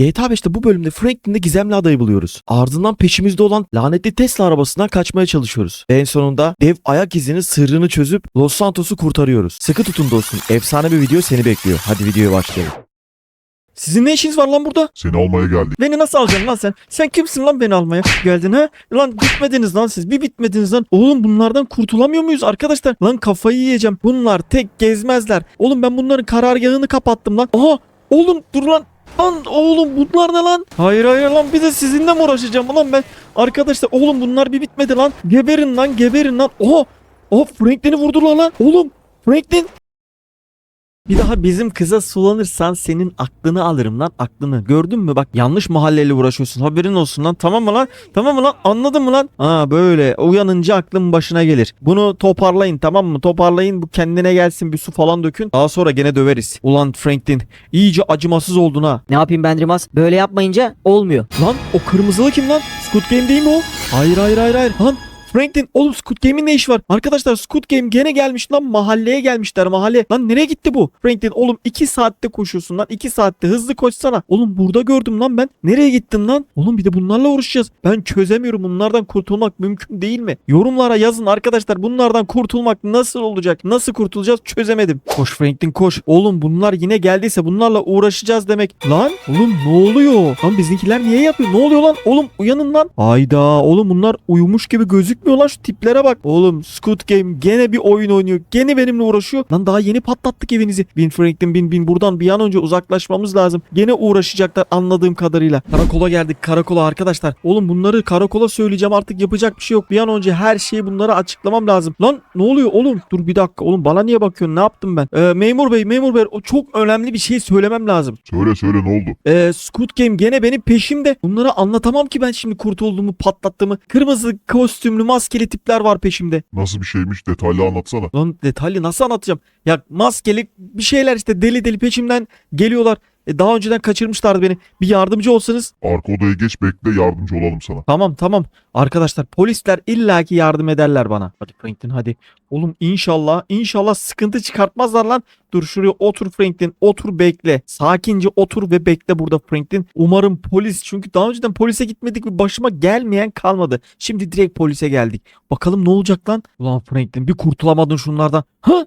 GTA 5'te bu bölümde Franklin'de gizemli adayı buluyoruz. Ardından peşimizde olan lanetli Tesla arabasından kaçmaya çalışıyoruz. Ve en sonunda dev ayak izinin sırrını çözüp Los Santos'u kurtarıyoruz. Sıkı tutun dostum. Efsane bir video seni bekliyor. Hadi videoya başlayalım. Sizin ne işiniz var lan burada? Seni almaya geldik. Beni nasıl alacaksın lan sen? Sen kimsin lan beni almaya geldin ha? Lan bitmediniz lan siz. Bir bitmediniz lan. Oğlum bunlardan kurtulamıyor muyuz arkadaşlar? Lan kafayı yiyeceğim. Bunlar tek gezmezler. Oğlum ben bunların karargahını kapattım lan. Aha oğlum dur lan. Lan oğlum bunlar ne lan? Hayır hayır lan bir de sizinle mi uğraşacağım lan ben? Arkadaşlar oğlum bunlar bir bitmedi lan. Geberin lan geberin lan. Oha. Oha Franklin'i vurdular lan. Oğlum Franklin bir daha bizim kıza sulanırsan senin aklını alırım lan aklını. Gördün mü bak yanlış mahalleyle uğraşıyorsun haberin olsun lan tamam mı lan? Tamam mı lan anladın mı lan? Aa böyle uyanınca aklın başına gelir. Bunu toparlayın tamam mı? Toparlayın bu kendine gelsin bir su falan dökün. Daha sonra gene döveriz. Ulan Franklin iyice acımasız oldun ha. Ne yapayım ben Rimas? Böyle yapmayınca olmuyor. Lan o kırmızılı kim lan? Squid Game değil mi o? Hayır hayır hayır hayır. Lan Franklin oğlum Squid Game'in ne işi var? Arkadaşlar Squid Game gene gelmiş lan mahalleye gelmişler mahalle. Lan nereye gitti bu? Franklin oğlum 2 saatte koşuyorsun lan 2 saatte hızlı koşsana. Oğlum burada gördüm lan ben. Nereye gittin lan? Oğlum bir de bunlarla uğraşacağız. Ben çözemiyorum bunlardan kurtulmak mümkün değil mi? Yorumlara yazın arkadaşlar bunlardan kurtulmak nasıl olacak? Nasıl kurtulacağız çözemedim. Koş Franklin koş. Oğlum bunlar yine geldiyse bunlarla uğraşacağız demek. Lan oğlum ne oluyor? Lan bizimkiler niye yapıyor? Ne oluyor lan? Oğlum uyanın lan. Hayda oğlum bunlar uyumuş gibi gözükmüyor lan şu tiplere bak. Oğlum Squid Game gene bir oyun oynuyor. Gene benimle uğraşıyor. Lan daha yeni patlattık evinizi. Bin Franklin bin bin buradan bir an önce uzaklaşmamız lazım. Gene uğraşacaklar anladığım kadarıyla. Karakola geldik karakola arkadaşlar. Oğlum bunları karakola söyleyeceğim artık yapacak bir şey yok. Bir an önce her şeyi bunlara açıklamam lazım. Lan ne oluyor oğlum? Dur bir dakika oğlum bana niye bakıyorsun? Ne yaptım ben? Ee, memur bey memur bey o çok önemli bir şey söylemem lazım. Söyle söyle ne oldu? Ee, Squid Game gene benim peşimde. Bunlara anlatamam ki ben şimdi kurtulduğumu patlattığımı. Kırmızı kostümlü maskeli tipler var peşimde. Nasıl bir şeymiş detaylı anlatsana. Lan detaylı nasıl anlatacağım? Ya maskeli bir şeyler işte deli deli peşimden geliyorlar. E, daha önceden kaçırmışlardı beni. Bir yardımcı olsanız. Arka odaya geç bekle yardımcı olalım sana. Tamam tamam. Arkadaşlar polisler illaki yardım ederler bana. Hadi Franklin hadi. Oğlum inşallah inşallah sıkıntı çıkartmazlar lan. Dur şuraya otur Franklin. Otur bekle. Sakince otur ve bekle burada Franklin. Umarım polis çünkü daha önceden polise gitmedik ve başıma gelmeyen kalmadı. Şimdi direkt polise geldik. Bakalım ne olacak lan? Ulan Franklin bir kurtulamadın şunlardan. Ha?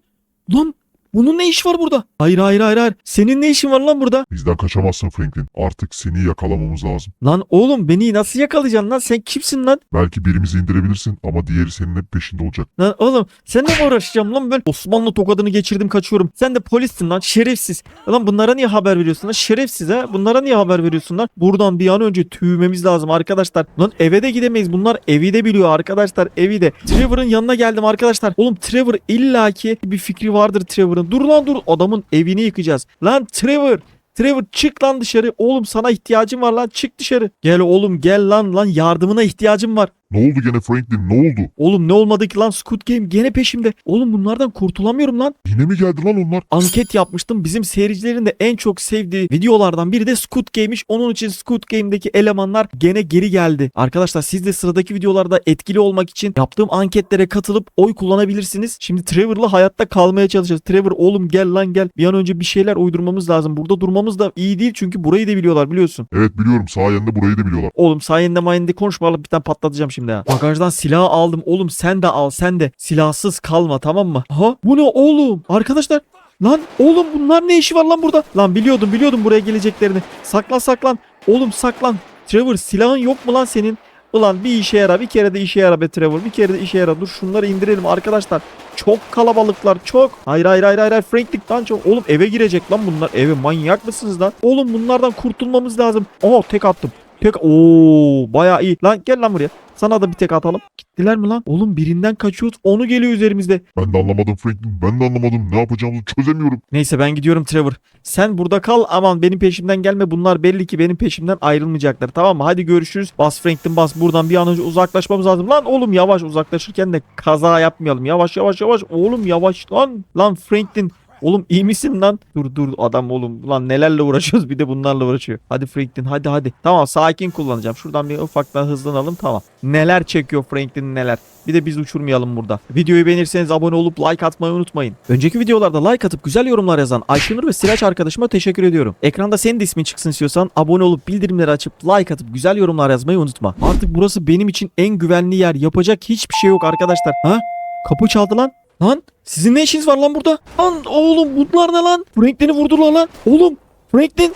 Lan bunun ne işi var burada? Hayır hayır hayır hayır. Senin ne işin var lan burada? Bizden kaçamazsın Franklin. Artık seni yakalamamız lazım. Lan oğlum beni nasıl yakalayacaksın lan? Sen kimsin lan? Belki birimizi indirebilirsin ama diğeri senin hep peşinde olacak. Lan oğlum seninle mi uğraşacağım lan ben? Osmanlı tokadını geçirdim kaçıyorum. Sen de polissin lan şerefsiz. Lan bunlara niye haber veriyorsun lan? Şerefsiz ha. Bunlara niye haber veriyorsun lan? Buradan bir an önce tüymemiz lazım arkadaşlar. Lan eve de gidemeyiz. Bunlar evi de biliyor arkadaşlar. Evi de. Trevor'ın yanına geldim arkadaşlar. Oğlum Trevor illaki bir fikri vardır Trevor'ın. Dur lan dur. Adamın evini yıkacağız. Lan Trevor. Trevor çık lan dışarı. Oğlum sana ihtiyacım var lan. Çık dışarı. Gel oğlum gel lan lan yardımına ihtiyacım var. Ne oldu gene Franklin ne oldu? Oğlum ne olmadı ki lan Squid Game gene peşimde. Oğlum bunlardan kurtulamıyorum lan. Yine mi geldi lan onlar? Anket yapmıştım. Bizim seyircilerin de en çok sevdiği videolardan biri de Squid Game'miş. Onun için Squid Game'deki elemanlar gene geri geldi. Arkadaşlar siz de sıradaki videolarda etkili olmak için yaptığım anketlere katılıp oy kullanabilirsiniz. Şimdi Trevor'la hayatta kalmaya çalışacağız. Trevor oğlum gel lan gel. Bir an önce bir şeyler uydurmamız lazım. Burada durmamız da iyi değil çünkü burayı da biliyorlar biliyorsun. Evet biliyorum sayende burayı da biliyorlar. Oğlum sayende mayende konuşma alıp bir tane patlatacağım şimdi ha. Bagajdan silah aldım. Oğlum sen de al sen de. Silahsız kalma tamam mı? Aha bu ne oğlum? Arkadaşlar lan oğlum bunlar ne işi var lan burada? Lan biliyordum biliyordum buraya geleceklerini. Saklan saklan. Oğlum saklan. Trevor silahın yok mu lan senin? Ulan bir işe yara bir kere de işe yara be Trevor bir kere de işe yara dur şunları indirelim arkadaşlar çok kalabalıklar çok hayır hayır hayır hayır hayır Franklik lan çok oğlum eve girecek lan bunlar eve manyak mısınız lan oğlum bunlardan kurtulmamız lazım oh tek attım tek ooo baya iyi lan gel lan buraya sana da bir tek atalım gittiler mi lan oğlum birinden kaçıyoruz onu geliyor üzerimizde Ben de anlamadım Franklin ben de anlamadım ne yapacağımızı çözemiyorum. Neyse ben gidiyorum Trevor. Sen burada kal aman benim peşimden gelme. Bunlar belli ki benim peşimden ayrılmayacaklar. Tamam mı? Hadi görüşürüz. Bas Franklin bas. Buradan bir an önce uzaklaşmamız lazım. Lan oğlum yavaş uzaklaşırken de kaza yapmayalım. Yavaş yavaş yavaş. Oğlum yavaş lan. Lan Franklin Oğlum iyi misin lan? Dur dur adam oğlum. Ulan nelerle uğraşıyoruz bir de bunlarla uğraşıyor. Hadi Franklin hadi hadi. Tamam sakin kullanacağım. Şuradan bir ufaktan hızlanalım tamam. Neler çekiyor Franklin neler. Bir de biz uçurmayalım burada. Videoyu beğenirseniz abone olup like atmayı unutmayın. Önceki videolarda like atıp güzel yorumlar yazan Ayşenur ve Sıraç arkadaşıma teşekkür ediyorum. Ekranda senin de ismin çıksın istiyorsan abone olup bildirimleri açıp like atıp güzel yorumlar yazmayı unutma. Artık burası benim için en güvenli yer. Yapacak hiçbir şey yok arkadaşlar. Ha? Kapı çaldı lan. Lan sizin ne işiniz var lan burada? Lan oğlum bunlar ne lan? Franklin'i vurdular lan. Oğlum Franklin.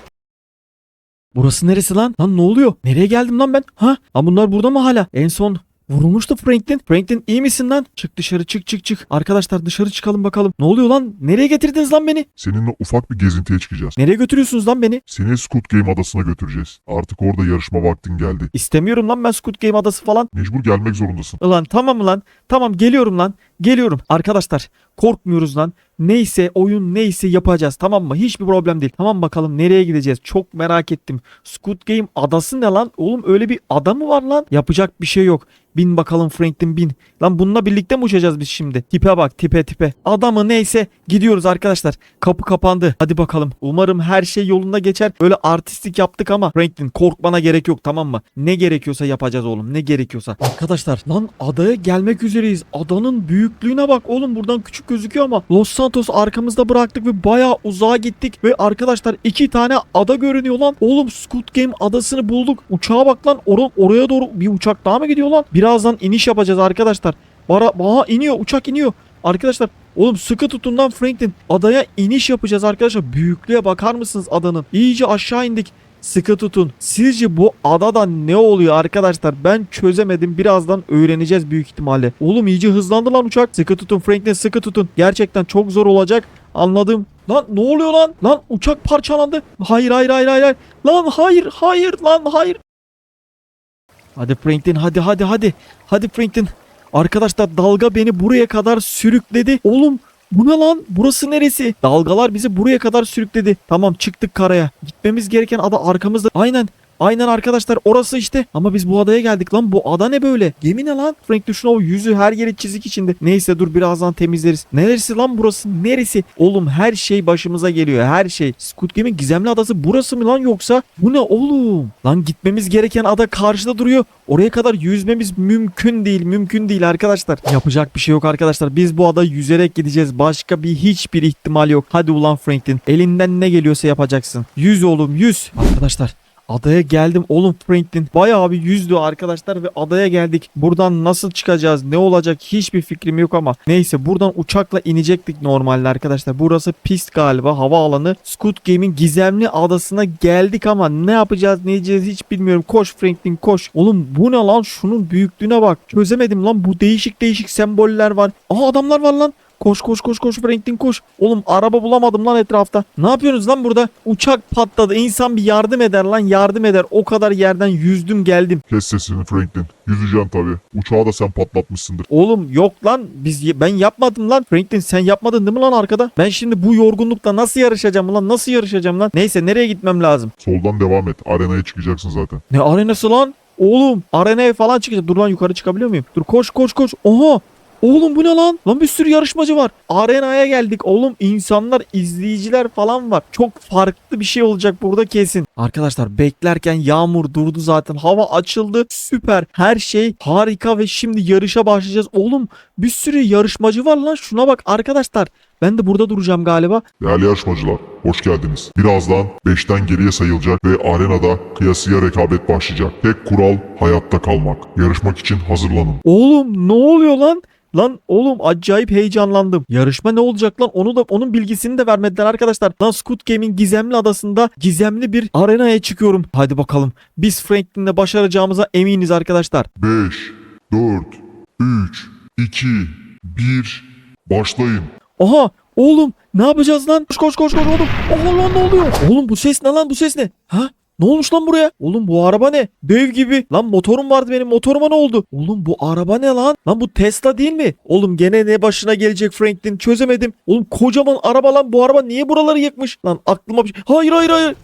Burası neresi lan? Lan ne oluyor? Nereye geldim lan ben? Ha? Lan bunlar burada mı hala? En son Vurulmuştu Franklin. Franklin iyi misin lan? Çık dışarı çık çık çık. Arkadaşlar dışarı çıkalım bakalım. Ne oluyor lan? Nereye getirdiniz lan beni? Seninle ufak bir gezintiye çıkacağız. Nereye götürüyorsunuz lan beni? Seni Squid Game adasına götüreceğiz. Artık orada yarışma vaktin geldi. İstemiyorum lan ben Squid Game adası falan. Mecbur gelmek zorundasın. Ulan tamam lan. Tamam geliyorum lan. Geliyorum. Arkadaşlar korkmuyoruz lan. Neyse oyun neyse yapacağız tamam mı? Hiçbir problem değil. Tamam bakalım nereye gideceğiz? Çok merak ettim. Squid Game adası ne lan? Oğlum öyle bir ada mı var lan? Yapacak bir şey yok. Bin bakalım Franklin bin. Lan bununla birlikte mi uçacağız biz şimdi? Tipe bak tipe tipe. Adamı neyse gidiyoruz arkadaşlar. Kapı kapandı. Hadi bakalım. Umarım her şey yolunda geçer. Böyle artistik yaptık ama Franklin korkmana gerek yok tamam mı? Ne gerekiyorsa yapacağız oğlum. Ne gerekiyorsa. Arkadaşlar lan adaya gelmek üzereyiz. Adanın büyüklüğüne bak oğlum buradan küçük gözüküyor ama Los Santos arkamızda bıraktık ve bayağı uzağa gittik ve arkadaşlar iki tane ada görünüyor lan. Oğlum Squid Game adasını bulduk. Uçağa bak lan. Or- oraya doğru bir uçak daha mı gidiyor lan? Birazdan iniş yapacağız arkadaşlar. Bara Aha iniyor uçak iniyor. Arkadaşlar oğlum sıkı tutun lan Franklin. Adaya iniş yapacağız arkadaşlar. Büyüklüğe bakar mısınız adanın? İyice aşağı indik. Sıkı tutun. Sizce bu adada ne oluyor arkadaşlar? Ben çözemedim. Birazdan öğreneceğiz büyük ihtimalle. Oğlum iyice hızlandı lan uçak. Sıkı tutun Franklin sıkı tutun. Gerçekten çok zor olacak. Anladım. Lan ne oluyor lan? Lan uçak parçalandı. Hayır hayır hayır hayır. Lan hayır hayır lan hayır. Hadi Franklin hadi hadi hadi. Hadi Franklin. Arkadaşlar dalga beni buraya kadar sürükledi. Oğlum bu ne lan? Burası neresi? Dalgalar bizi buraya kadar sürükledi. Tamam çıktık karaya. Gitmemiz gereken ada arkamızda. Aynen. Aynen arkadaşlar orası işte. Ama biz bu adaya geldik lan. Bu ada ne böyle? Gemi ne lan? Frank düşün o yüzü her yeri çizik içinde. Neyse dur birazdan temizleriz. Neresi lan burası? Neresi? Oğlum her şey başımıza geliyor. Her şey. Squid Game'in gizemli adası burası mı lan yoksa? Bu ne oğlum? Lan gitmemiz gereken ada karşıda duruyor. Oraya kadar yüzmemiz mümkün değil. Mümkün değil arkadaşlar. Yapacak bir şey yok arkadaşlar. Biz bu ada yüzerek gideceğiz. Başka bir hiçbir ihtimal yok. Hadi ulan Franklin. Elinden ne geliyorsa yapacaksın. Yüz oğlum yüz. Arkadaşlar Adaya geldim oğlum Franklin. Bayağı bir yüzdü arkadaşlar ve adaya geldik. Buradan nasıl çıkacağız ne olacak hiçbir fikrim yok ama. Neyse buradan uçakla inecektik normalde arkadaşlar. Burası pist galiba havaalanı. Squid Game'in gizemli adasına geldik ama ne yapacağız ne edeceğiz hiç bilmiyorum. Koş Franklin koş. Oğlum bu ne lan şunun büyüklüğüne bak. Çözemedim lan bu değişik değişik semboller var. Aha adamlar var lan. Koş koş koş koş Franklin koş. Oğlum araba bulamadım lan etrafta. Ne yapıyorsunuz lan burada? Uçak patladı. İnsan bir yardım eder lan yardım eder. O kadar yerden yüzdüm geldim. Kes sesini Franklin. Yüzeceksin tabii. Uçağı da sen patlatmışsındır. Oğlum yok lan biz ben yapmadım lan. Franklin sen yapmadın değil mi lan arkada? Ben şimdi bu yorgunlukla nasıl yarışacağım lan? Nasıl yarışacağım lan? Neyse nereye gitmem lazım? Soldan devam et. Arenaya çıkacaksın zaten. Ne arenası lan? Oğlum arenaya falan çıkacağım. Dur lan yukarı çıkabiliyor muyum? Dur koş koş koş. Oha Oğlum bu ne lan? Lan bir sürü yarışmacı var. Arenaya geldik. Oğlum insanlar, izleyiciler falan var. Çok farklı bir şey olacak burada kesin. Arkadaşlar beklerken yağmur durdu zaten. Hava açıldı. Süper. Her şey harika ve şimdi yarışa başlayacağız. Oğlum bir sürü yarışmacı var lan. Şuna bak arkadaşlar. Ben de burada duracağım galiba. Değerli yarışmacılar, hoş geldiniz. Birazdan 5'ten geriye sayılacak ve arenada kıyasıya rekabet başlayacak. Tek kural hayatta kalmak. Yarışmak için hazırlanın. Oğlum ne oluyor lan? Lan oğlum acayip heyecanlandım. Yarışma ne olacak lan? Onu da onun bilgisini de vermediler arkadaşlar. Lan Squid Game'in gizemli adasında gizemli bir arenaya çıkıyorum. Hadi bakalım. Biz Franklin'le başaracağımıza eminiz arkadaşlar. 5, 4, 3, 2, 1, başlayın. Oha oğlum ne yapacağız lan? Koş koş koş koş oğlum. Oha lan ne oluyor? Oğlum bu ses ne lan bu ses ne? Ha? Ne olmuş lan buraya? Oğlum bu araba ne? Dev gibi. Lan motorum vardı benim motoruma ne oldu? Oğlum bu araba ne lan? Lan bu Tesla değil mi? Oğlum gene ne başına gelecek Franklin çözemedim. Oğlum kocaman araba lan bu araba niye buraları yıkmış? Lan aklıma bir şey. Hayır hayır hayır.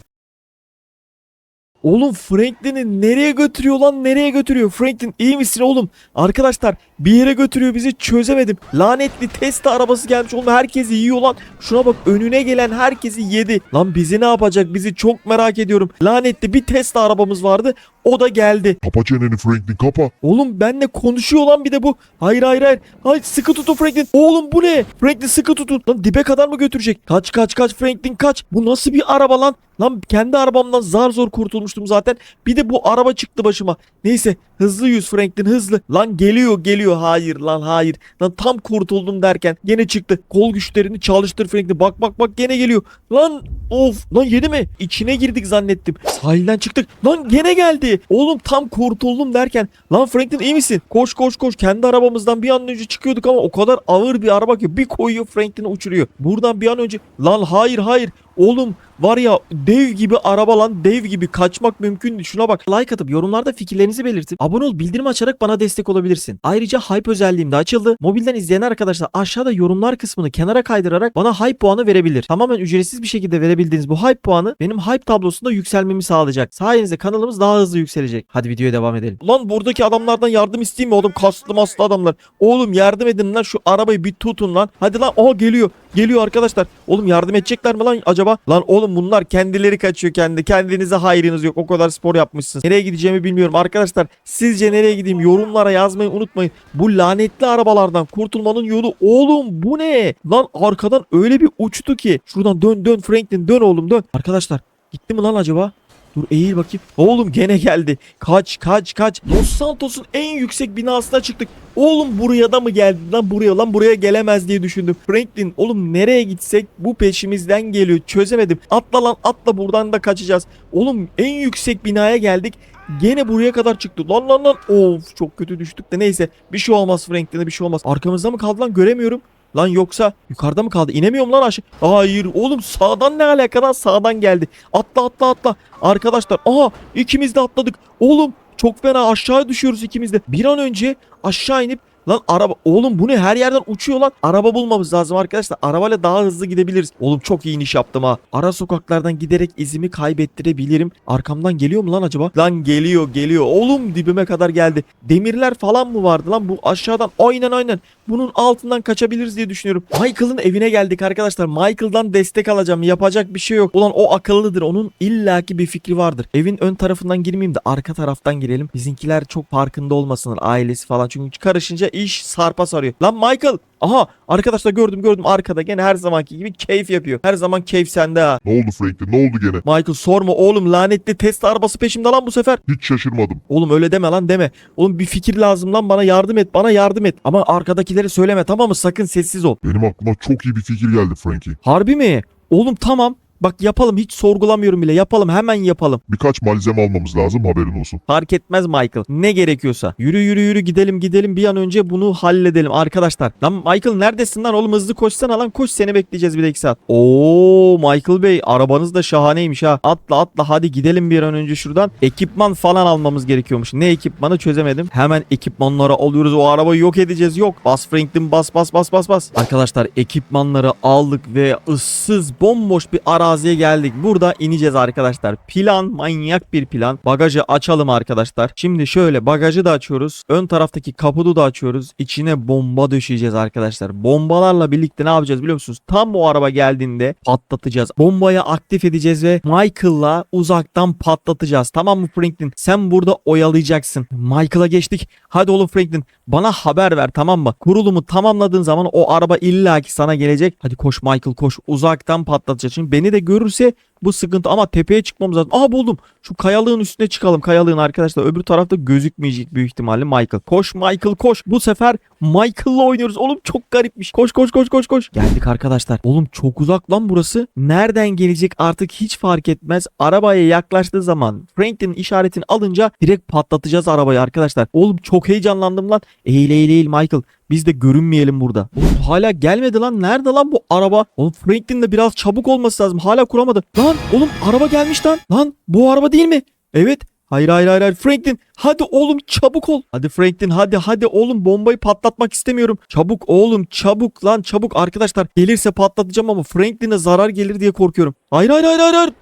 Oğlum Franklin'i nereye götürüyor lan nereye götürüyor? Franklin iyi misin oğlum? Arkadaşlar bir yere götürüyor bizi çözemedim. Lanetli Tesla arabası gelmiş oğlum herkesi yiyor lan. Şuna bak önüne gelen herkesi yedi. Lan bizi ne yapacak bizi çok merak ediyorum. Lanetli bir Tesla arabamız vardı o da geldi. Kapa çeneni Franklin kapa. Oğlum benle konuşuyor lan bir de bu. Hayır hayır hayır. Hayır sıkı tutun Franklin. Oğlum bu ne? Franklin sıkı tutun. Lan dibe kadar mı götürecek? Kaç kaç kaç Franklin kaç. Bu nasıl bir araba lan? Lan kendi arabamdan zar zor kurtulmuştum zaten. Bir de bu araba çıktı başıma. Neyse hızlı yüz Franklin hızlı. Lan geliyor geliyor. Hayır lan hayır. Lan tam kurtuldum derken gene çıktı. Kol güçlerini çalıştır Franklin. Bak bak bak gene geliyor. Lan of lan yedi mi? İçine girdik zannettim. Sahilden çıktık. Lan gene geldi. Oğlum tam kurtuldum derken. Lan Franklin iyi misin? Koş koş koş. Kendi arabamızdan bir an önce çıkıyorduk ama o kadar ağır bir araba ki bir koyuyor Franklin'i uçuruyor. Buradan bir an önce. Lan hayır hayır. Oğlum var ya dev gibi araba lan dev gibi kaçmak mümkün. Şuna bak. Like atıp yorumlarda fikirlerinizi belirtip abone ol bildirim açarak bana destek olabilirsin. Ayrıca hype özelliğim de açıldı. Mobilden izleyen arkadaşlar aşağıda yorumlar kısmını kenara kaydırarak bana hype puanı verebilir. Tamamen ücretsiz bir şekilde verebildiğiniz bu hype puanı benim hype tablosunda yükselmemi sağlayacak. Sayenizde kanalımız daha hızlı yükselecek. Hadi videoya devam edelim. Lan buradaki adamlardan yardım isteyeyim mi oğlum? Kaslı maslı adamlar. Oğlum yardım edin lan şu arabayı bir tutun lan. Hadi lan oha geliyor. Geliyor arkadaşlar. Oğlum yardım edecekler mi lan acaba? Lan oğlum bunlar kendileri kaçıyor kendi. Kendinize hayrınız yok. O kadar spor yapmışsınız. Nereye gideceğimi bilmiyorum. Arkadaşlar sizce nereye gideyim? Yorumlara yazmayı unutmayın. Bu lanetli arabalardan kurtulmanın yolu. Oğlum bu ne? Lan arkadan öyle bir uçtu ki. Şuradan dön dön Franklin dön oğlum dön. Arkadaşlar gitti mi lan acaba? Dur eğil bakayım. Oğlum gene geldi. Kaç kaç kaç. Los Santos'un en yüksek binasına çıktık. Oğlum buraya da mı geldi lan buraya lan buraya gelemez diye düşündüm. Franklin oğlum nereye gitsek bu peşimizden geliyor çözemedim. Atla lan atla buradan da kaçacağız. Oğlum en yüksek binaya geldik. Gene buraya kadar çıktı. Lan lan lan. Of çok kötü düştük de neyse. Bir şey olmaz Franklin'e bir şey olmaz. Arkamızda mı kaldı lan göremiyorum. Lan yoksa yukarıda mı kaldı? İnemiyorum lan aşağı. Hayır oğlum sağdan ne alakadan sağdan geldi. Atla atla atla. Arkadaşlar aha ikimiz de atladık. Oğlum çok fena aşağı düşüyoruz ikimiz de. Bir an önce aşağı inip Lan araba oğlum bu ne her yerden uçuyor lan. Araba bulmamız lazım arkadaşlar. Arabayla daha hızlı gidebiliriz. Oğlum çok iyi iniş yaptım ha. Ara sokaklardan giderek izimi kaybettirebilirim. Arkamdan geliyor mu lan acaba? Lan geliyor geliyor. Oğlum dibime kadar geldi. Demirler falan mı vardı lan bu aşağıdan? Aynen aynen. Bunun altından kaçabiliriz diye düşünüyorum. Michael'ın evine geldik arkadaşlar. Michael'dan destek alacağım. Yapacak bir şey yok. Ulan o akıllıdır. Onun illaki bir fikri vardır. Evin ön tarafından girmeyeyim de arka taraftan girelim. Bizimkiler çok farkında olmasınlar. Ailesi falan. Çünkü karışınca iş sarpa sarıyor. Lan Michael. Aha arkadaşlar gördüm gördüm arkada gene her zamanki gibi keyif yapıyor. Her zaman keyif sende ha. Ne oldu Franklin ne oldu gene? Michael sorma oğlum lanetli Tesla arabası peşimde lan bu sefer. Hiç şaşırmadım. Oğlum öyle deme lan deme. Oğlum bir fikir lazım lan bana yardım et bana yardım et. Ama arkadakilere söyleme tamam mı sakın sessiz ol. Benim aklıma çok iyi bir fikir geldi Frankie. Harbi mi? Oğlum tamam. Bak yapalım hiç sorgulamıyorum bile. Yapalım hemen yapalım. Birkaç malzeme almamız lazım haberin olsun. Fark etmez Michael. Ne gerekiyorsa. Yürü yürü yürü gidelim gidelim bir an önce bunu halledelim arkadaşlar. Lan Michael neredesin lan oğlum hızlı koşsana lan koş seni bekleyeceğiz bir de iki saat. Oo Michael Bey arabanız da şahaneymiş ha. Atla atla hadi gidelim bir an önce şuradan. Ekipman falan almamız gerekiyormuş. Ne ekipmanı çözemedim. Hemen ekipmanları alıyoruz o arabayı yok edeceğiz yok. Bas Franklin bas bas bas bas bas. Arkadaşlar ekipmanları aldık ve ıssız bomboş bir araziye geldik. Burada ineceğiz arkadaşlar. Plan manyak bir plan. Bagajı açalım arkadaşlar. Şimdi şöyle bagajı da açıyoruz. Ön taraftaki kaputu da açıyoruz. İçine bomba döşeyeceğiz arkadaşlar. Bombalarla birlikte ne yapacağız biliyor musunuz? Tam bu araba geldiğinde patlatacağız. Bombayı aktif edeceğiz ve Michael'la uzaktan patlatacağız. Tamam mı Franklin? Sen burada oyalayacaksın. Michael'a geçtik. Hadi oğlum Franklin bana haber ver tamam mı? Kurulumu tamamladığın zaman o araba illaki sana gelecek. Hadi koş Michael koş. Uzaktan patlatacağız. Şimdi beni de görürse bu sıkıntı ama tepeye çıkmamız lazım. Aha buldum. Şu kayalığın üstüne çıkalım. Kayalığın arkadaşlar öbür tarafta gözükmeyecek büyük ihtimalle Michael. Koş Michael koş. Bu sefer Michael'la oynuyoruz. Oğlum çok garipmiş. Koş koş koş koş koş. Geldik arkadaşlar. Oğlum çok uzak lan burası. Nereden gelecek artık hiç fark etmez. Arabaya yaklaştığı zaman Franklin'in işaretini alınca direkt patlatacağız arabayı arkadaşlar. Oğlum çok heyecanlandım lan. Eğil eğil eğil Michael. Biz de görünmeyelim burada. Oğlum hala gelmedi lan. Nerede lan bu araba? Oğlum Franklin de biraz çabuk olması lazım. Hala kuramadı. Lan oğlum araba gelmiş lan. Lan bu araba değil mi? Evet. Hayır hayır hayır hayır Franklin hadi oğlum çabuk ol. Hadi Franklin hadi hadi oğlum bombayı patlatmak istemiyorum. Çabuk oğlum çabuk lan çabuk arkadaşlar gelirse patlatacağım ama Franklin'e zarar gelir diye korkuyorum. Hayır hayır hayır hayır.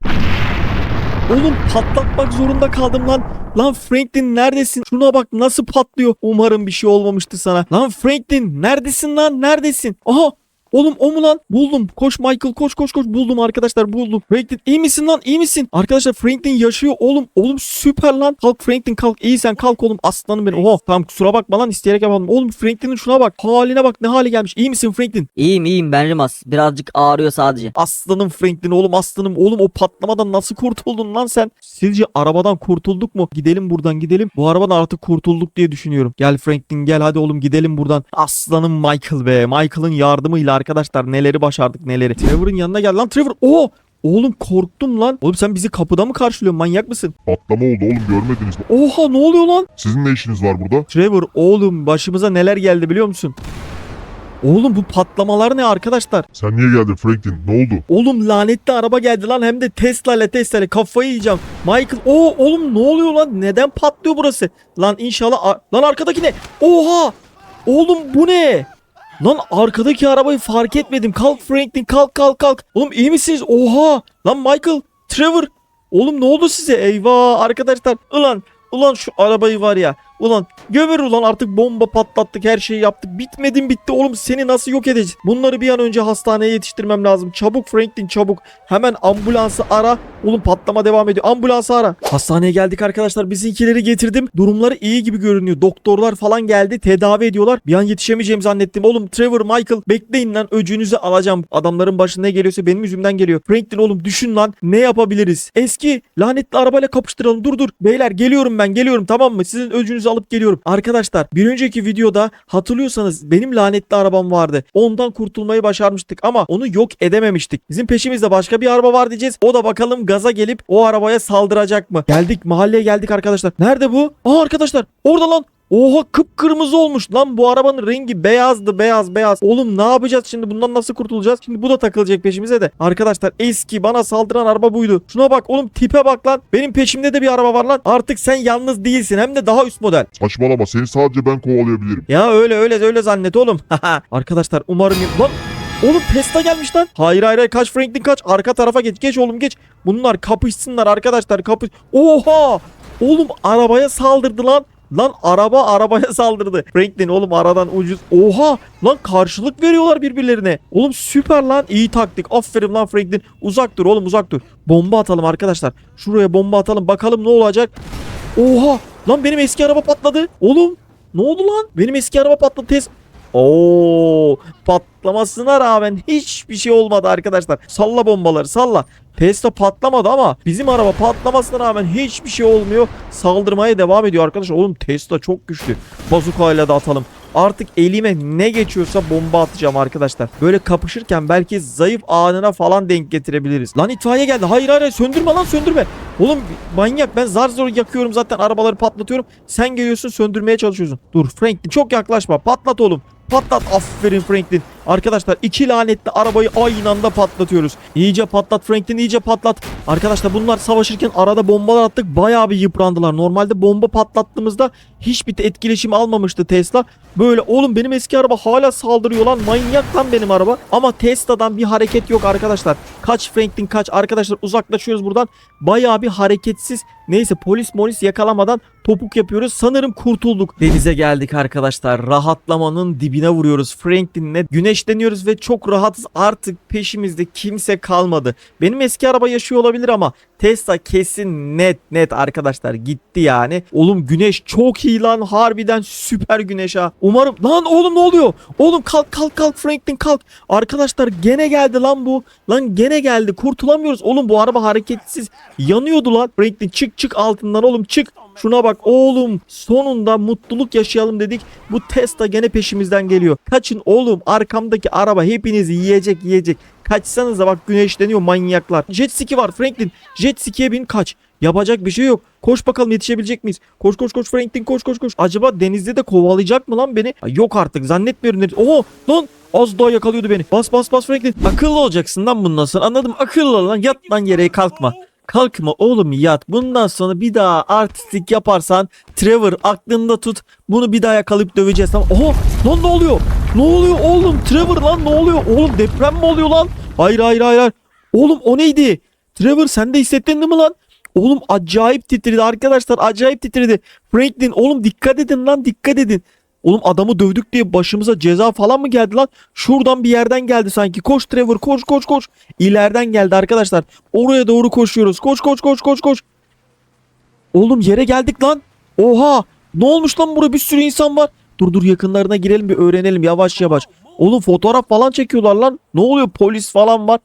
Oğlum patlatmak zorunda kaldım lan. Lan Franklin neredesin? Şuna bak nasıl patlıyor. Umarım bir şey olmamıştı sana. Lan Franklin neredesin lan? Neredesin? Aha Oğlum o mu lan? Buldum. Koş Michael koş koş koş. Buldum arkadaşlar buldum. Franklin iyi misin lan? İyi misin? Arkadaşlar Franklin yaşıyor oğlum. Oğlum süper lan. Kalk Franklin kalk. İyi sen kalk oğlum. Aslanım benim. Oha tamam kusura bakma lan isteyerek yapalım. Oğlum Franklin'in şuna bak. Haline bak ne hale gelmiş. İyi misin Franklin? İyiyim iyiyim ben Rimas. Birazcık ağrıyor sadece. Aslanım Franklin oğlum aslanım. Oğlum o patlamadan nasıl kurtuldun lan sen? Sizce arabadan kurtulduk mu? Gidelim buradan gidelim. Bu arabadan artık kurtulduk diye düşünüyorum. Gel Franklin gel hadi oğlum gidelim buradan. Aslanım Michael be. Michael'ın yardımıyla arkadaşlar neleri başardık neleri. Trevor'ın yanına gel lan Trevor. Oo! Oğlum korktum lan. Oğlum sen bizi kapıda mı karşılıyorsun? Manyak mısın? Patlama oldu oğlum görmediniz mi? Oha ne oluyor lan? Sizin ne işiniz var burada? Trevor oğlum başımıza neler geldi biliyor musun? Oğlum bu patlamalar ne arkadaşlar? Sen niye geldin Franklin? Ne oldu? Oğlum lanetli araba geldi lan hem de Tesla ile Tesla ile kafayı yiyeceğim. Michael o oğlum ne oluyor lan? Neden patlıyor burası? Lan inşallah lan arkadaki ne? Oha! Oğlum bu ne? Lan arkadaki arabayı fark etmedim. Kalk Franklin kalk kalk kalk. Oğlum iyi misiniz? Oha! Lan Michael, Trevor. Oğlum ne oldu size? Eyvah arkadaşlar. Ulan ulan şu arabayı var ya. Ulan gömür ulan artık bomba patlattık her şeyi yaptık. Bitmedin bitti oğlum seni nasıl yok edeceğiz? Bunları bir an önce hastaneye yetiştirmem lazım. Çabuk Franklin çabuk. Hemen ambulansı ara. Oğlum patlama devam ediyor. Ambulansı ara. Hastaneye geldik arkadaşlar. Bizimkileri getirdim. Durumları iyi gibi görünüyor. Doktorlar falan geldi. Tedavi ediyorlar. Bir an yetişemeyeceğim zannettim. Oğlum Trevor, Michael bekleyin lan. Öcünüzü alacağım. Adamların başına ne geliyorsa benim yüzümden geliyor. Franklin oğlum düşün lan. Ne yapabiliriz? Eski lanetli arabayla kapıştıralım. Dur dur. Beyler geliyorum ben geliyorum tamam mı? Sizin öcünüzü alıp geliyorum. Arkadaşlar bir önceki videoda hatırlıyorsanız benim lanetli arabam vardı. Ondan kurtulmayı başarmıştık ama onu yok edememiştik. Bizim peşimizde başka bir araba var diyeceğiz. O da bakalım gaza gelip o arabaya saldıracak mı? Geldik mahalleye geldik arkadaşlar. Nerede bu? Aa arkadaşlar orada lan. Oha kıpkırmızı olmuş lan bu arabanın rengi beyazdı beyaz beyaz. Oğlum ne yapacağız şimdi bundan nasıl kurtulacağız? Şimdi bu da takılacak peşimize de. Arkadaşlar eski bana saldıran araba buydu. Şuna bak oğlum tipe bak lan. Benim peşimde de bir araba var lan. Artık sen yalnız değilsin hem de daha üst model. Saçmalama seni sadece ben kovalayabilirim. Ya öyle öyle öyle zannet oğlum. Arkadaşlar umarım lan Oğlum Tesla gelmiş lan. Hayır hayır hayır kaç Franklin kaç. Arka tarafa geç. Geç oğlum geç. Bunlar kapışsınlar arkadaşlar kapış. Oha! Oğlum arabaya saldırdı lan. Lan araba arabaya saldırdı. Franklin oğlum aradan ucuz. Oha! Lan karşılık veriyorlar birbirlerine. Oğlum süper lan. iyi taktik. Aferin lan Franklin. Uzak dur oğlum uzak dur. Bomba atalım arkadaşlar. Şuraya bomba atalım. Bakalım ne olacak. Oha! Lan benim eski araba patladı. Oğlum ne oldu lan? Benim eski araba patladı. Tez Oo, patlamasına rağmen hiçbir şey olmadı arkadaşlar. Salla bombaları salla. Tesla patlamadı ama bizim araba patlamasına rağmen hiçbir şey olmuyor. Saldırmaya devam ediyor arkadaşlar. Oğlum Tesla çok güçlü. Bazukayla da atalım. Artık elime ne geçiyorsa bomba atacağım arkadaşlar. Böyle kapışırken belki zayıf anına falan denk getirebiliriz. Lan itfaiye geldi. Hayır hayır söndürme lan söndürme. Oğlum manyak ben zar zor yakıyorum zaten arabaları patlatıyorum. Sen geliyorsun söndürmeye çalışıyorsun. Dur Franklin çok yaklaşma patlat oğlum. Patlat aferin Franklin. Arkadaşlar iki lanetli arabayı aynı anda patlatıyoruz. İyice patlat Franklin iyice patlat. Arkadaşlar bunlar savaşırken arada bombalar attık. Bayağı bir yıprandılar. Normalde bomba patlattığımızda hiçbir etkileşim almamıştı Tesla. Böyle oğlum benim eski araba hala saldırıyor lan. Manyak lan benim araba. Ama Tesla'dan bir hareket yok arkadaşlar. Kaç Franklin kaç. Arkadaşlar uzaklaşıyoruz buradan. Bayağı bir hareketsiz. Neyse polis molis yakalamadan topuk yapıyoruz. Sanırım kurtulduk. Denize geldik arkadaşlar. Rahatlamanın dibine vuruyoruz. Franklin'le güneşleniyoruz ve çok rahatız. Artık peşimizde kimse kalmadı. Benim eski araba yaşıyor olabilir ama Tesla kesin net net arkadaşlar gitti yani. Oğlum güneş çok iyi lan harbiden süper güneş ha. Umarım lan oğlum ne oluyor? Oğlum kalk kalk kalk Franklin kalk. Arkadaşlar gene geldi lan bu. Lan gene geldi kurtulamıyoruz. Oğlum bu araba hareketsiz yanıyordu lan. Franklin çık çık altından oğlum çık. Şuna bak oğlum sonunda mutluluk yaşayalım dedik. Bu Tesla gene peşimizden geliyor. Kaçın oğlum arkamdaki araba hepinizi yiyecek yiyecek. Kaçsanıza bak güneşleniyor manyaklar. Jet ski var Franklin. Jet ski'ye bin kaç. Yapacak bir şey yok. Koş bakalım yetişebilecek miyiz? Koş koş koş Franklin koş koş koş. Acaba denizde de kovalayacak mı lan beni? Yok artık zannetmiyorum. Oho lan az daha yakalıyordu beni. Bas bas bas Franklin. Akıllı olacaksın lan bundan sonra anladım. Akıllı lan yat lan yere kalkma. Kalkma oğlum yat. Bundan sonra bir daha artistlik yaparsan Trevor aklında tut. Bunu bir daha yakalayıp döveceğiz. Tamam. Oha lan ne oluyor? Ne oluyor oğlum? Trevor lan ne oluyor? Oğlum deprem mi oluyor lan? Hayır hayır hayır. hayır. Oğlum o neydi? Trevor sen de hissettin değil mi lan? Oğlum acayip titredi arkadaşlar acayip titredi. Franklin oğlum dikkat edin lan dikkat edin. Oğlum adamı dövdük diye başımıza ceza falan mı geldi lan? Şuradan bir yerden geldi sanki. Koş Trevor koş koş koş. İleriden geldi arkadaşlar. Oraya doğru koşuyoruz. Koş koş koş koş koş. Oğlum yere geldik lan. Oha. Ne olmuş lan burada bir sürü insan var. Dur dur yakınlarına girelim bir öğrenelim yavaş yavaş. Oğlum fotoğraf falan çekiyorlar lan. Ne oluyor polis falan var.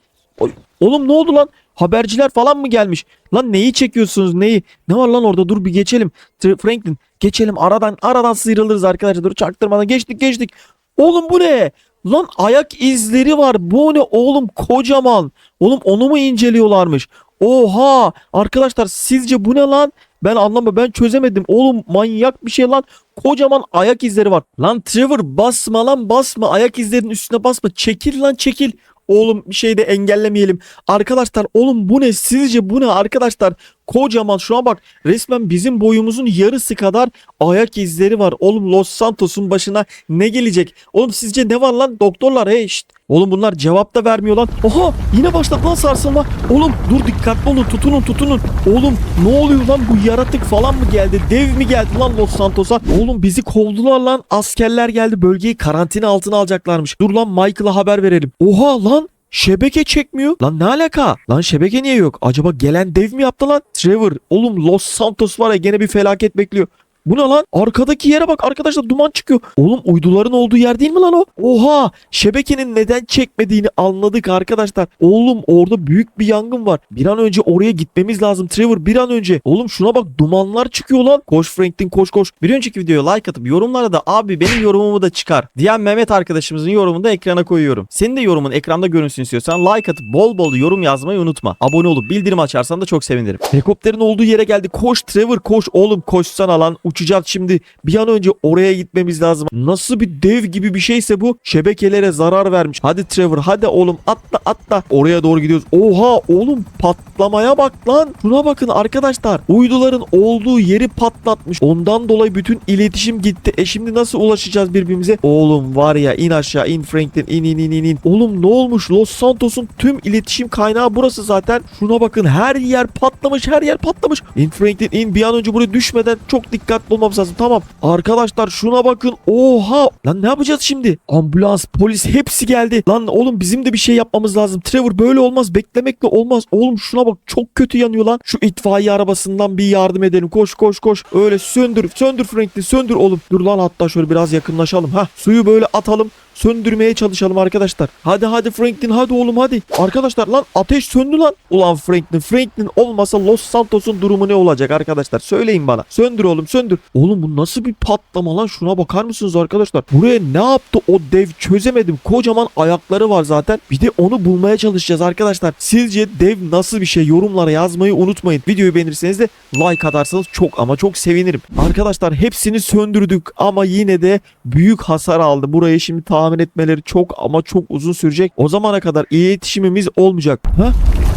Oğlum ne oldu lan? Haberciler falan mı gelmiş? Lan neyi çekiyorsunuz neyi? Ne var lan orada dur bir geçelim. Franklin geçelim aradan aradan sıyrılırız arkadaşlar. Dur çaktırmadan geçtik geçtik. Oğlum bu ne? Lan ayak izleri var. Bu ne oğlum kocaman. Oğlum onu mu inceliyorlarmış? Oha arkadaşlar sizce bu ne lan? Ben anlamadım ben çözemedim. Oğlum manyak bir şey lan. Kocaman ayak izleri var. Lan Trevor basma lan basma. Ayak izlerinin üstüne basma. Çekil lan çekil. Oğlum bir şey de engellemeyelim. Arkadaşlar oğlum bu ne? Sizce bu ne arkadaşlar? Kocaman şuna bak. Resmen bizim boyumuzun yarısı kadar ayak izleri var. Oğlum Los Santos'un başına ne gelecek? Oğlum sizce ne var lan? Doktorlar hey şşt. Oğlum bunlar cevap da vermiyor lan. Oha yine başladı lan sarsılma. Oğlum dur dikkatli olun tutunun tutunun. Oğlum ne oluyor lan bu yaratık falan mı geldi? Dev mi geldi lan Los Santos'a? Oğlum bizi kovdular lan. Askerler geldi bölgeyi karantina altına alacaklarmış. Dur lan Michael'a haber verelim. Oha lan Şebeke çekmiyor. Lan ne alaka? Lan şebeke niye yok? Acaba gelen dev mi yaptı lan? Trevor oğlum Los Santos var ya gene bir felaket bekliyor. Bu ne lan? Arkadaki yere bak arkadaşlar duman çıkıyor. Oğlum uyduların olduğu yer değil mi lan o? Oha! Şebekenin neden çekmediğini anladık arkadaşlar. Oğlum orada büyük bir yangın var. Bir an önce oraya gitmemiz lazım Trevor bir an önce. Oğlum şuna bak dumanlar çıkıyor lan. Koş Franklin koş koş. Bir önceki videoya like atıp yorumlara da abi benim yorumumu da çıkar. Diyen Mehmet arkadaşımızın yorumunu da ekrana koyuyorum. Senin de yorumun ekranda görünsün istiyorsan like atıp bol bol yorum yazmayı unutma. Abone olup bildirim açarsan da çok sevinirim. Helikopterin olduğu yere geldi. Koş Trevor koş oğlum koşsana lan. Uçacağız şimdi. Bir an önce oraya gitmemiz lazım. Nasıl bir dev gibi bir şeyse bu. Şebekelere zarar vermiş. Hadi Trevor hadi oğlum atla atla. Oraya doğru gidiyoruz. Oha oğlum patlamaya bak lan. Şuna bakın arkadaşlar. Uyduların olduğu yeri patlatmış. Ondan dolayı bütün iletişim gitti. E şimdi nasıl ulaşacağız birbirimize? Oğlum var ya in aşağı in Franklin in in in in in. Oğlum ne olmuş? Los Santos'un tüm iletişim kaynağı burası zaten. Şuna bakın her yer patlamış her yer patlamış. In Franklin in bir an önce buraya düşmeden çok dikkatli olmamız lazım. Tamam. Arkadaşlar şuna bakın. Oha. Lan ne yapacağız şimdi? Ambulans, polis hepsi geldi. Lan oğlum bizim de bir şey yapmamız lazım. Trevor böyle olmaz. Beklemekle olmaz. Oğlum şuna bak çok kötü yanıyor lan. Şu itfaiye arabasından bir yardım edelim. Koş koş koş. Öyle söndür. Söndür Franklin söndür oğlum. Dur lan hatta şöyle biraz yakınlaşalım. Ha suyu böyle atalım söndürmeye çalışalım arkadaşlar. Hadi hadi Franklin hadi oğlum hadi. Arkadaşlar lan ateş söndü lan. Ulan Franklin Franklin olmasa Los Santos'un durumu ne olacak arkadaşlar? Söyleyin bana. Söndür oğlum söndür. Oğlum bu nasıl bir patlama lan? Şuna bakar mısınız arkadaşlar? Buraya ne yaptı o dev çözemedim. Kocaman ayakları var zaten. Bir de onu bulmaya çalışacağız arkadaşlar. Sizce dev nasıl bir şey? Yorumlara yazmayı unutmayın. Videoyu beğenirseniz de like atarsanız çok ama çok sevinirim. Arkadaşlar hepsini söndürdük ama yine de büyük hasar aldı. Burayı şimdi tamir etmeleri çok ama çok uzun sürecek. O zamana kadar iletişimimiz olmayacak. Ha?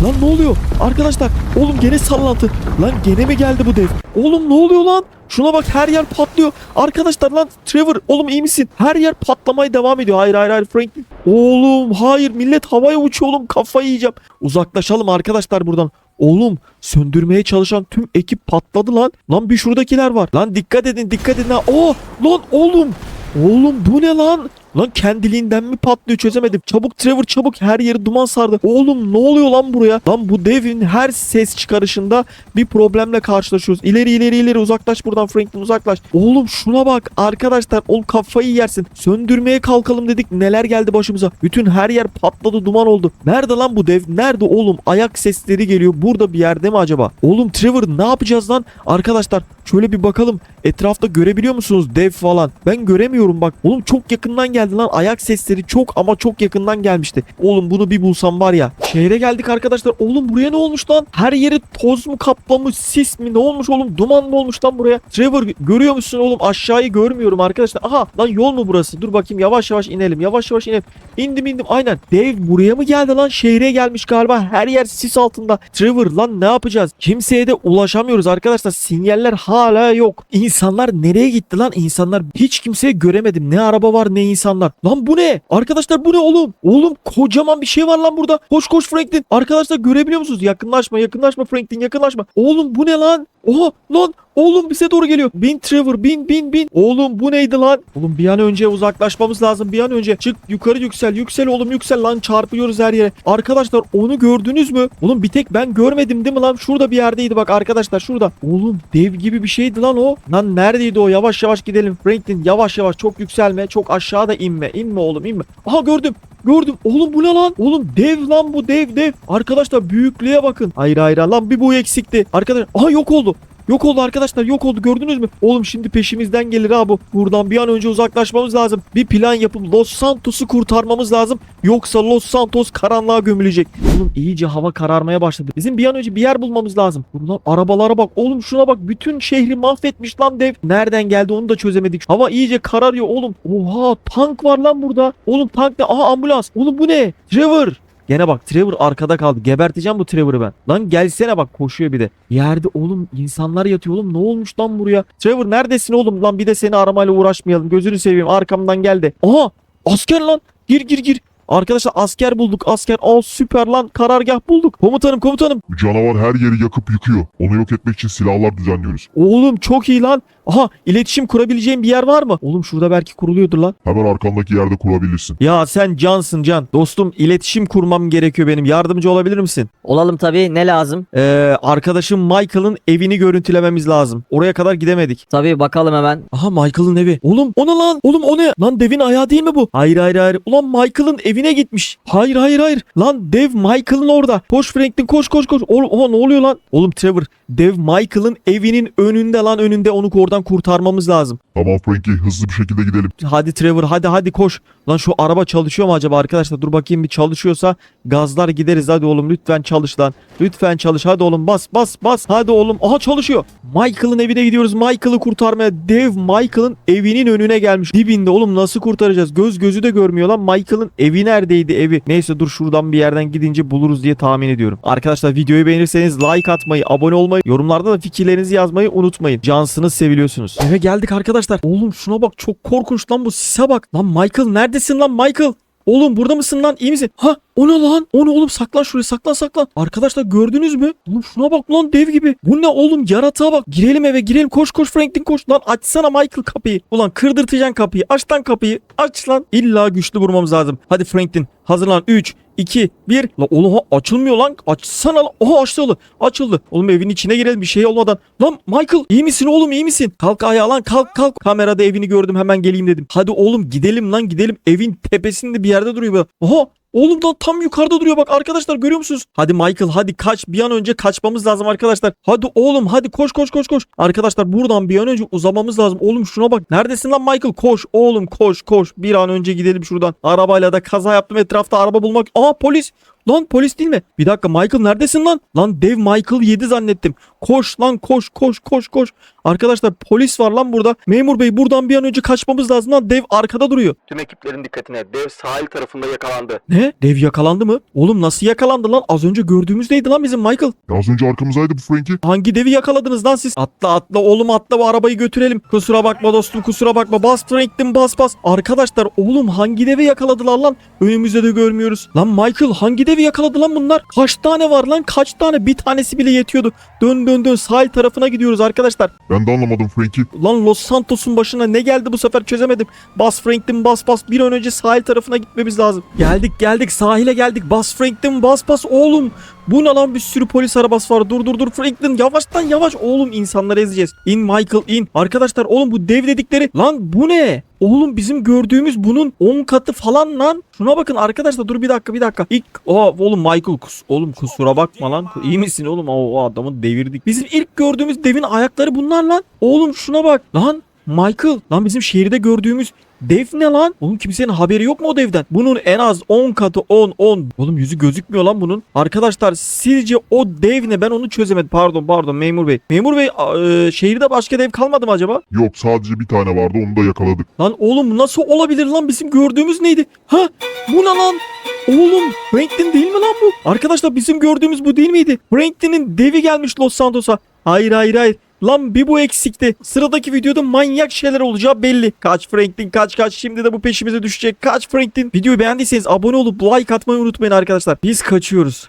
Lan ne oluyor? Arkadaşlar oğlum gene sallantı. Lan gene mi geldi bu dev? Oğlum ne oluyor lan? Şuna bak her yer patlıyor. Arkadaşlar lan Trevor oğlum iyi misin? Her yer patlamaya devam ediyor. Hayır hayır hayır Franklin. Oğlum hayır millet havaya uçuyor oğlum kafayı yiyeceğim. Uzaklaşalım arkadaşlar buradan. Oğlum söndürmeye çalışan tüm ekip patladı lan. Lan bir şuradakiler var. Lan dikkat edin dikkat edin. Oo lan oğlum. Oğlum bu ne lan? Lan kendiliğinden mi patlıyor çözemedim. Çabuk Trevor çabuk her yeri duman sardı. Oğlum ne oluyor lan buraya? Lan bu devin her ses çıkarışında bir problemle karşılaşıyoruz. İleri ileri ileri uzaklaş buradan Franklin uzaklaş. Oğlum şuna bak arkadaşlar oğlum kafayı yersin. Söndürmeye kalkalım dedik neler geldi başımıza. Bütün her yer patladı duman oldu. Nerede lan bu dev? Nerede oğlum? Ayak sesleri geliyor. Burada bir yerde mi acaba? Oğlum Trevor ne yapacağız lan? Arkadaşlar şöyle bir bakalım. Etrafta görebiliyor musunuz dev falan? Ben göremiyorum bak. Oğlum çok yakından geldi lan. Ayak sesleri çok ama çok yakından gelmişti. Oğlum bunu bir bulsam var ya. Şehre geldik arkadaşlar. Oğlum buraya ne olmuş lan? Her yeri toz mu kaplamış? Sis mi? Ne olmuş oğlum? Duman mı olmuş lan buraya? Trevor görüyor musun oğlum? Aşağıyı görmüyorum arkadaşlar. Aha lan yol mu burası? Dur bakayım yavaş yavaş inelim. Yavaş yavaş inelim. İndim indim aynen. Dev buraya mı geldi lan? Şehre gelmiş galiba. Her yer sis altında. Trevor lan ne yapacağız? Kimseye de ulaşamıyoruz arkadaşlar. Sinyaller hala yok. İnsanlar nereye gitti lan? İnsanlar hiç kimseyi göremedim. Ne araba var ne insan insanlar. Lan bu ne? Arkadaşlar bu ne oğlum? Oğlum kocaman bir şey var lan burada. Koş koş Franklin. Arkadaşlar görebiliyor musunuz? Yakınlaşma yakınlaşma Franklin yakınlaşma. Oğlum bu ne lan? Oha lan oğlum bize doğru geliyor. Bin Trevor bin bin bin. Oğlum bu neydi lan? Oğlum bir an önce uzaklaşmamız lazım bir an önce. Çık yukarı yüksel yüksel oğlum yüksel lan çarpıyoruz her yere. Arkadaşlar onu gördünüz mü? Oğlum bir tek ben görmedim değil mi lan? Şurada bir yerdeydi bak arkadaşlar şurada. Oğlum dev gibi bir şeydi lan o. Lan neredeydi o? Yavaş yavaş gidelim. Franklin yavaş yavaş çok yükselme. Çok aşağıda inme. İnme oğlum inme. Aha gördüm. Gördüm. Oğlum bu ne lan? Oğlum dev lan bu dev dev. Arkadaşlar büyüklüğe bakın. Hayır hayır lan bir bu eksikti. Arkadaşlar aha yok oldu. Yok oldu arkadaşlar yok oldu gördünüz mü? Oğlum şimdi peşimizden gelir ha bu. Buradan bir an önce uzaklaşmamız lazım. Bir plan yapıp Los Santos'u kurtarmamız lazım. Yoksa Los Santos karanlığa gömülecek. Oğlum iyice hava kararmaya başladı. Bizim bir an önce bir yer bulmamız lazım. Buradan arabalara bak. Oğlum şuna bak. Bütün şehri mahvetmiş lan dev. Nereden geldi onu da çözemedik. Hava iyice kararıyor oğlum. Oha tank var lan burada. Oğlum tank ne? Aha ambulans. Oğlum bu ne? Trevor. Gene bak Trevor arkada kaldı. Geberteceğim bu Trevor'ı ben. Lan gelsene bak koşuyor bir de. Yerde oğlum insanlar yatıyor oğlum. Ne olmuş lan buraya? Trevor neredesin oğlum? Lan bir de seni aramayla uğraşmayalım. Gözünü seveyim arkamdan geldi. Aha asker lan. Gir gir gir. Arkadaşlar asker bulduk asker. Aa süper lan karargah bulduk. Komutanım komutanım. Canavar her yeri yakıp yıkıyor. Onu yok etmek için silahlar düzenliyoruz. Oğlum çok iyi lan. Aha iletişim kurabileceğim bir yer var mı? Oğlum şurada belki kuruluyordur lan. Hemen arkandaki yerde kurabilirsin. Ya sen cansın can. Dostum iletişim kurmam gerekiyor benim. Yardımcı olabilir misin? Olalım tabii ne lazım? Ee, arkadaşım Michael'ın evini görüntülememiz lazım. Oraya kadar gidemedik. Tabii bakalım hemen. Aha Michael'ın evi. Oğlum o ne lan? Oğlum o ne? Lan devin ayağı değil mi bu? Hayır hayır hayır. Ulan Michael'ın evine gitmiş. Hayır hayır hayır. Lan dev Michael'ın orada. Koş Franklin koş koş koş. Oğlum oha, ne oluyor lan? Oğlum Trevor dev Michael'ın evinin önünde lan önünde onu oradan kurtarmamız lazım. Tamam Frankie hızlı bir şekilde gidelim. Hadi Trevor hadi hadi koş. Lan şu araba çalışıyor mu acaba arkadaşlar? Dur bakayım bir çalışıyorsa gazlar gideriz. Hadi oğlum lütfen çalış lan. Lütfen çalış. Hadi oğlum bas bas bas. Hadi oğlum. Aha çalışıyor. Michael'ın evine gidiyoruz. Michael'ı kurtarmaya. Dev Michael'ın evinin önüne gelmiş. Dibinde oğlum nasıl kurtaracağız? Göz gözü de görmüyor lan. Michael'ın evi neredeydi evi? Neyse dur şuradan bir yerden gidince buluruz diye tahmin ediyorum. Arkadaşlar videoyu beğenirseniz like atmayı, abone olmayı, yorumlarda da fikirlerinizi yazmayı unutmayın. Cansınız seviliyorsunuz. Eve geldik arkadaşlar. Oğlum şuna bak çok korkunç lan bu sise bak. Lan Michael neredesin lan Michael? Oğlum burada mısın lan iyi misin? Ha o ne lan? O ne oğlum saklan şuraya saklan saklan. Arkadaşlar gördünüz mü? Oğlum şuna bak lan dev gibi. Bu ne oğlum yaratığa bak. Girelim eve girelim koş koş Franklin koş. Lan açsana Michael kapıyı. Ulan kırdırtacaksın kapıyı. Aç lan kapıyı. Aç lan. İlla güçlü vurmamız lazım. Hadi Franklin hazırlan 3 2 1 La oğlum açılmıyor lan. Açsana lan. Oha açıldı. Açıldı. Oğlum evin içine girelim bir şey olmadan. Lan Michael iyi misin oğlum iyi misin? Kalk ayağa lan kalk kalk. Kamerada evini gördüm hemen geleyim dedim. Hadi oğlum gidelim lan gidelim. Evin tepesinde bir yerde duruyor böyle. Oha Oğlum lan tam yukarıda duruyor bak arkadaşlar görüyor musunuz? Hadi Michael hadi kaç bir an önce kaçmamız lazım arkadaşlar. Hadi oğlum hadi koş koş koş koş. Arkadaşlar buradan bir an önce uzamamız lazım. Oğlum şuna bak. Neredesin lan Michael? Koş oğlum koş koş. Bir an önce gidelim şuradan. Arabayla da kaza yaptım etrafta araba bulmak. Aa polis. Lan polis değil mi? Bir dakika Michael neredesin lan? Lan dev Michael yedi zannettim. Koş lan koş koş koş koş. Arkadaşlar polis var lan burada. Memur bey buradan bir an önce kaçmamız lazım lan. Dev arkada duruyor. Tüm ekiplerin dikkatine dev sahil tarafında yakalandı. Ne? Dev yakalandı mı? Oğlum nasıl yakalandı lan? Az önce gördüğümüzdeydi lan bizim Michael. Ya az önce arkamızdaydı bu Frankie. Hangi devi yakaladınız lan siz? Atla atla oğlum atla bu arabayı götürelim. Kusura bakma dostum kusura bakma. Bas Franklin bas bas. Arkadaşlar oğlum hangi devi yakaladılar lan? Önümüzde de görmüyoruz. Lan Michael hangi devi yakaladı lan bunlar? Kaç tane var lan? Kaç tane? Bir tanesi bile yetiyordu. Dön dön dön sahil tarafına gidiyoruz arkadaşlar. Ben de anlamadım Frankie. Lan Los Santos'un başına ne geldi bu sefer çözemedim. Bas Franklin bas bas bir an önce sahil tarafına gitmemiz lazım. Geldik geldik sahile geldik. Bas Franklin bas bas oğlum. Bu ne bir sürü polis arabası var. Dur dur dur Franklin yavaştan yavaş. Oğlum insanları ezeceğiz. İn Michael in. Arkadaşlar oğlum bu dev dedikleri. Lan bu ne? Oğlum bizim gördüğümüz bunun 10 katı falan lan. Şuna bakın arkadaşlar dur bir dakika bir dakika. İlk Aa, oğlum Michael kus oğlum kusura bakma lan. İyi misin oğlum? O, o adamı devirdik. Bizim ilk gördüğümüz devin ayakları bunlar lan. Oğlum şuna bak. Lan Michael lan bizim şehirde gördüğümüz Dev ne lan? Oğlum kimsenin haberi yok mu o devden? Bunun en az 10 katı 10 10. Oğlum yüzü gözükmüyor lan bunun. Arkadaşlar sizce o dev ne? Ben onu çözemedim. Pardon pardon memur bey. Memur bey e, şehirde başka dev kalmadı mı acaba? Yok sadece bir tane vardı onu da yakaladık. Lan oğlum nasıl olabilir lan? Bizim gördüğümüz neydi? Ha bu ne lan? Oğlum Franklin değil mi lan bu? Arkadaşlar bizim gördüğümüz bu değil miydi? Franklin'in devi gelmiş Los Santos'a. Hayır hayır hayır. Lan bir bu eksikti. Sıradaki videoda manyak şeyler olacağı belli. Kaç Franklin kaç kaç şimdi de bu peşimize düşecek. Kaç Franklin. Videoyu beğendiyseniz abone olup like atmayı unutmayın arkadaşlar. Biz kaçıyoruz.